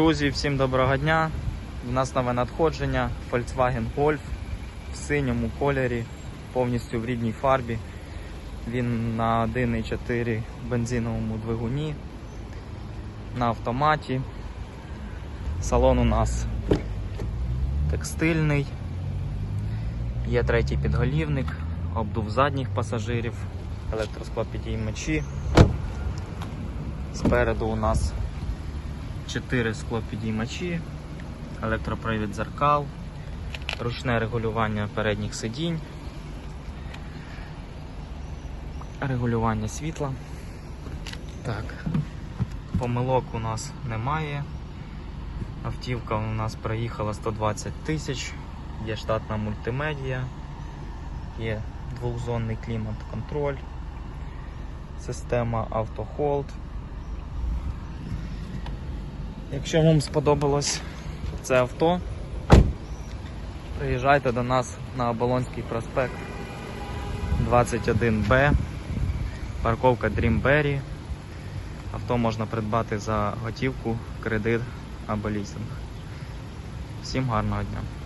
Друзі, всім доброго дня. У нас нове надходження Volkswagen Golf в синьому кольорі, повністю в рідній фарбі. Він на 1,4 бензиновому двигуні, на автоматі. Салон у нас текстильний, є третій підголівник, обдув задніх пасажирів, електросклопідіймачі. Спереду у нас 4 склопідіймачі, електропривід дзеркал, ручне регулювання передніх сидінь, регулювання світла. Так, помилок у нас немає. Автівка у нас проїхала 120 тисяч, є штатна мультимедія, є двохзонний клімат-контроль, система автохолд. Якщо вам сподобалось це авто, приїжджайте до нас на Оболонський проспект 21Б, парковка Dreamberry. Авто можна придбати за готівку, кредит або лізинг. Всім гарного дня!